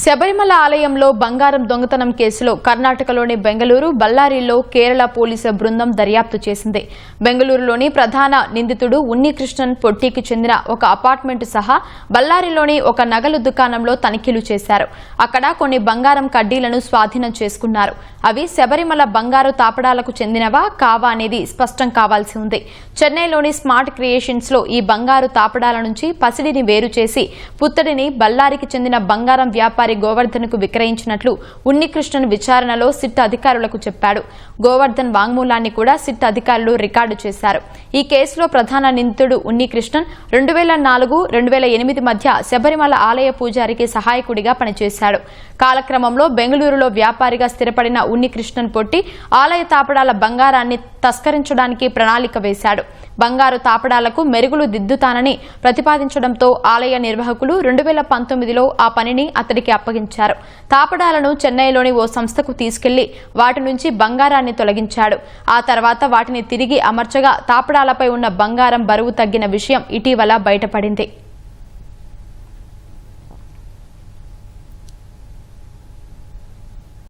శబరిమల ఆలయంలో బంగారం దొంగతనం కేసులో కర్ణాటకలోని బెంగళూరు బళ్ళారిలో కేరళ పోలీసు బృందం దర్యాప్తు చేసింది. బెంగళూరులోని ప్రధాన నిందితుడు ఉన్నికృష్ణన్ పొట్టికి చెందిన ఒక అపార్ట్మెంట్ సహా బళ్ళారిలోని ఒక నగలు దుకాణంలో తనిఖీలు చేశారు. అక్కడ కొన్ని బంగారం కడ్డీలను స్వాధీనం చేసుకున్నారు. అవి శబరిమల బంగారు తాపడాలకు చెందినవా కావా అనేది స్పష్టం కావాల్సి ఉంది. చెన్నైలోని స్మార్ట్ క్రియేషన్స్లో ఈ బంగారు తాపడాల నుంచి పసిడిని వేరు చేసి పుత్తడిని బళ్ళారికి చెందిన బంగారం వ్యాపారి గోవర్ధన్కు విక్రయించినట్లు ఉన్నికృష్ణన్ విచారణలో సిట్ అధికారులకు చెప్పాడు. గోవర్ధన్ వాంగ్మూలాన్ని కూడా సిట్ అధికారులు రికార్డు చేశారు. ఈ కేసులో ప్రధాన నిందితుడు ఉన్నికృష్ణన్ రెండు వేల నాలుగు రెండు వేల ఎనిమిది మధ్య శబరిమల ఆలయ పూజారికి సహాయకుడిగా పనిచేశాడు. కాలక్రమంలో బెంగళూరులో వ్యాపారిగా స్థిరపడిన ఉన్నికృష్ణన్ పొట్టి ఆలయ తాపడాల బంగారాన్ని తస్కరించడానికి ప్రణాళిక వేశాడు. బంగారు తాపడాలకు మెరుగులు దిద్దుతానని ప్రతిపాదించడంతో ఆలయ నిర్వాహకులు రెండు వేల పంతొమ్మిదిలో ఆ పనిని అతడికి అప్పగించారు. తాపడాలను చెన్నైలోని ఓ సంస్థకు తీసుకెళ్ళి వాటి నుంచి బంగారాన్ని తొలగించాడు. ఆ తర్వాత వాటిని తిరిగి అమర్చగా తాపడాలపై ఉన్న బంగారం బరువు తగ్గిన విషయం ఇటీవల బయటపడింది.